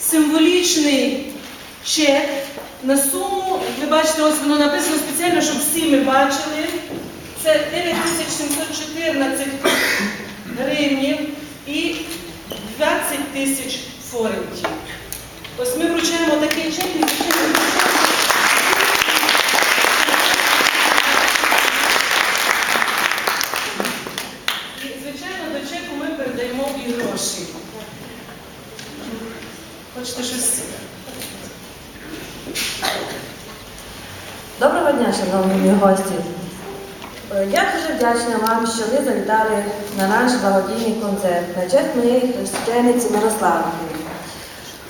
символічний чек на суму, ви бачите, ось воно написано спеціально, щоб всі ми бачили. Це 9714 гривнів і 20 тисяч форентів. Ось ми вручаємо такий чек і звичайно. І, звичайно, до чеку ми передаємо гроші. Хочете щось? Доброго дня, шановні гості. Е, Я дуже вдячна вам, що ви завітали на наш благодійний концерт на честь моєї хрещениці Мирославки.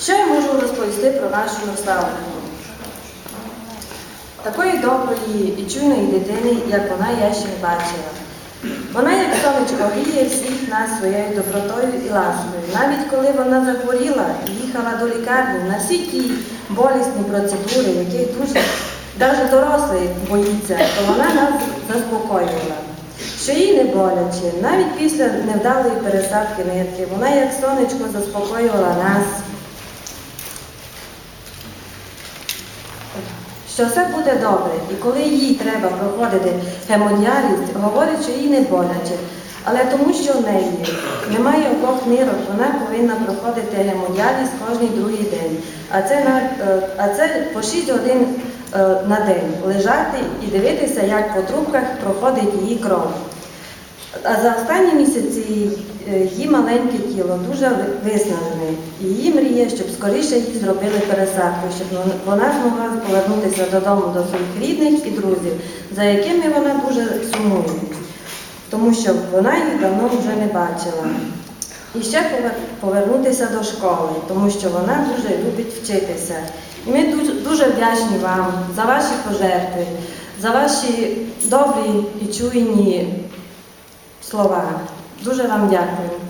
Що я можу розповісти про нашу Мирославку? Такої доброї і чуйної дитини, як вона, я ще не бачила. Вона, як сонечко, гріє всіх нас своєю добротою і ласкою. Навіть коли вона захворіла і їхала до лікарні на всі ті болісні процедури, яких дуже навіть дорослий боїться, то вона нас заспокоювала. Що їй не боляче, навіть після невдалої пересадки нирки, вона як сонечко заспокоювала нас. Що все буде добре, і коли їй треба проходити гемодіаліз, говорить, що їй не боляче. Але тому, що в неї немає обох нирок, вона повинна проходити гемодіаліз кожний другий день. А це, на, е, а це по 6 годин е, на день лежати і дивитися, як по трубках проходить її кров. А за останні місяці е, її маленьке тіло дуже ви- виснажене. І її щоб скоріше їй зробили пересадку, щоб вона змогла повернутися додому до своїх рідних і друзів, за якими вона дуже сумує, тому що вона їх давно вже не бачила. І ще повернутися до школи, тому що вона дуже любить вчитися. І ми дуже, вдячні вам за ваші пожертви, за ваші добрі і чуйні слова. Дуже вам дякую.